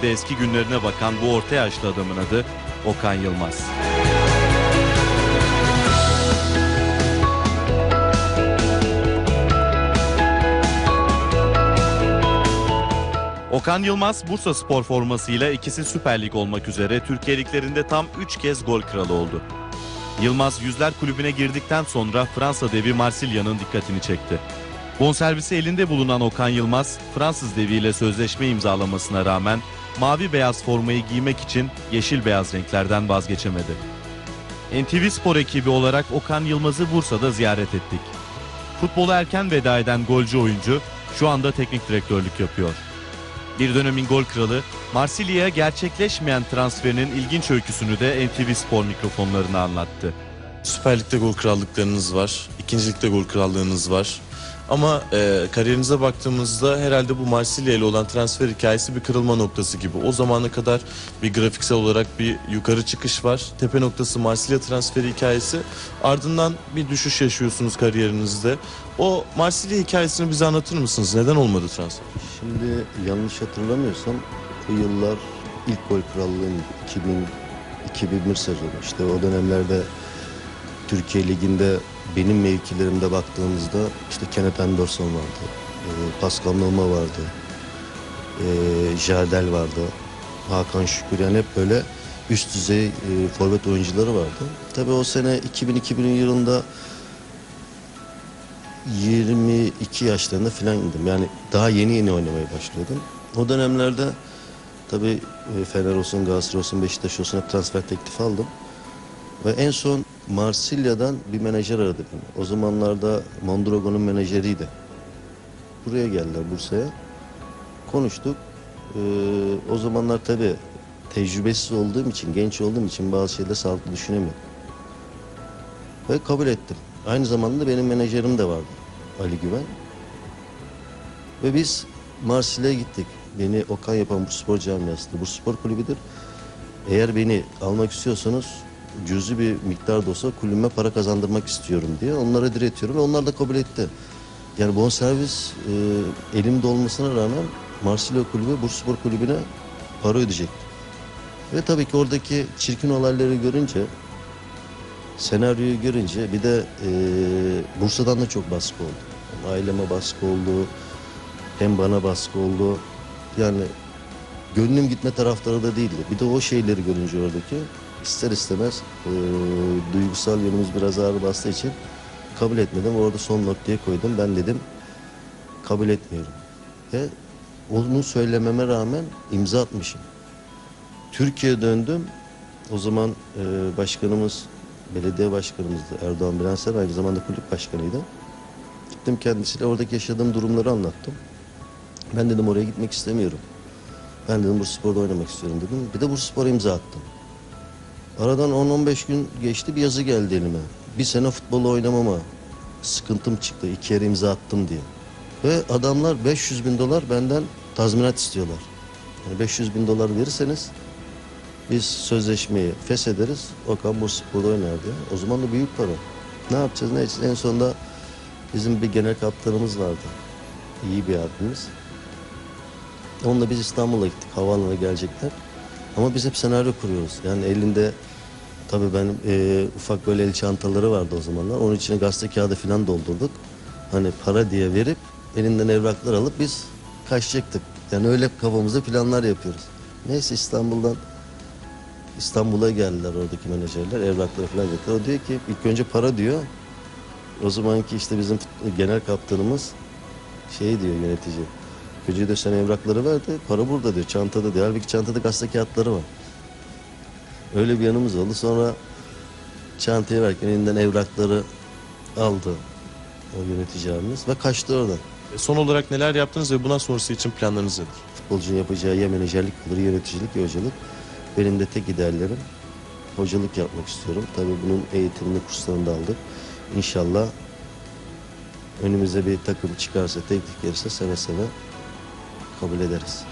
kariyerinde eski günlerine bakan bu orta yaşlı adamın adı Okan Yılmaz. Okan Yılmaz Bursa Spor formasıyla ikisi Süper Lig olmak üzere Türkiye liglerinde tam 3 kez gol kralı oldu. Yılmaz Yüzler Kulübü'ne girdikten sonra Fransa devi Marsilya'nın dikkatini çekti. Bonservisi elinde bulunan Okan Yılmaz, Fransız deviyle sözleşme imzalamasına rağmen mavi beyaz formayı giymek için yeşil beyaz renklerden vazgeçemedi. NTV Spor ekibi olarak Okan Yılmaz'ı Bursa'da ziyaret ettik. Futbola erken veda eden golcü oyuncu şu anda teknik direktörlük yapıyor. Bir dönemin gol kralı Marsilya'ya gerçekleşmeyen transferinin ilginç öyküsünü de NTV Spor mikrofonlarına anlattı. Süper Lig'de gol krallıklarınız var. İkinci Lig'de gol krallığınız var. Ama e, kariyerinize baktığımızda herhalde bu Marsilya ile olan transfer hikayesi bir kırılma noktası gibi. O zamana kadar bir grafiksel olarak bir yukarı çıkış var. Tepe noktası Marsilya transferi hikayesi. Ardından bir düşüş yaşıyorsunuz kariyerinizde. O Marsilya hikayesini bize anlatır mısınız? Neden olmadı transfer? Şimdi yanlış hatırlamıyorsam o yıllar ilk gol krallığın 2000 2001 sezonu. İşte o dönemlerde Türkiye Ligi'nde benim mevkilerimde baktığımızda işte Kenneth Anderson vardı. e, Pascal Noma vardı. E, Jardel vardı. Hakan Şükür yani hep böyle üst düzey e, forvet oyuncuları vardı. Tabii o sene 2000-2001 yılında 22 yaşlarında falan indim. Yani daha yeni yeni oynamaya başlıyordum. O dönemlerde tabii e, Fener olsun, Galatasaray olsun, Beşiktaş olsun hep transfer teklifi aldım. Ve en son Marsilya'dan bir menajer aradı beni. O zamanlarda Mondragon'un menajeriydi. Buraya geldiler Bursa'ya. Konuştuk. Ee, o zamanlar tabii tecrübesiz olduğum için, genç olduğum için bazı şeyleri sağlıklı düşünemiyorum. Ve kabul ettim. Aynı zamanda benim menajerim de vardı. Ali Güven. Ve biz Marsilya'ya gittik. Beni Okan yapan bu spor camiasıdır. Bu spor kulübüdür. Eğer beni almak istiyorsanız cüzi bir miktar da olsa kulübüme para kazandırmak istiyorum diye onlara diretiyorum ve onlar da kabul etti. Yani bonservis e, elimde olmasına rağmen Marsilya kulübü Bursaspor kulübüne para ödeyecek. Ve tabii ki oradaki çirkin olayları görünce senaryoyu görünce bir de e, Bursa'dan da çok baskı oldu. Aileme baskı oldu, hem bana baskı oldu. Yani gönlüm gitme taraftarı da değildi. Bir de o şeyleri görünce oradaki ister istemez e, duygusal yönümüz biraz ağır bastığı için kabul etmedim. Orada son noktaya koydum. Ben dedim kabul etmiyorum. Ve onu söylememe rağmen imza atmışım. Türkiye'ye döndüm. O zaman e, başkanımız, belediye başkanımızdı Erdoğan Bilenser aynı zamanda kulüp başkanıydı. Gittim kendisiyle oradaki yaşadığım durumları anlattım. Ben dedim oraya gitmek istemiyorum. Ben dedim bu sporda oynamak istiyorum dedim. Bir de bu spora imza attım. Aradan 10-15 gün geçti bir yazı geldi elime. Bir sene futbol oynamama sıkıntım çıktı. İki yere imza attım diye. Ve adamlar 500 bin dolar benden tazminat istiyorlar. Yani 500 bin dolar verirseniz biz sözleşmeyi feshederiz. Okan Bursaspor'da oynar diye. O zaman da büyük para. Ne yapacağız ne edeceğiz? En sonunda bizim bir genel kaptanımız vardı. İyi bir abimiz. Onunla biz İstanbul'a gittik. Havaalanına gelecekler. Ama biz hep senaryo kuruyoruz. Yani elinde tabii benim e, ufak böyle el çantaları vardı o zamanlar. Onun içine gazete kağıdı falan doldurduk. Hani para diye verip elinden evraklar alıp biz kaçacaktık. Yani öyle kafamızda planlar yapıyoruz. Neyse İstanbul'dan İstanbul'a geldiler oradaki menajerler. Evrakları falan getirdi. O diyor ki ilk önce para diyor. O zamanki işte bizim genel kaptanımız şey diyor yönetici. Önce de sen evrakları verdi. Para burada diyor. Çantada diyor. Halbuki çantada gazete kağıtları var. Öyle bir yanımız oldu. Sonra çantaya verirken elinden evrakları aldı o yönetici abimiz ve kaçtı oradan. E, Son olarak neler yaptınız ve bundan sonrası için planlarınız nedir? Futbolcunun yapacağı ya menajerlik olur, ya yöneticilik, ya hocalık. Benim de tek ideallerim hocalık yapmak istiyorum. Tabii bunun eğitimini, kurslarını da aldık. İnşallah önümüze bir takım çıkarsa, teklif gelirse seve seve kabul ederiz.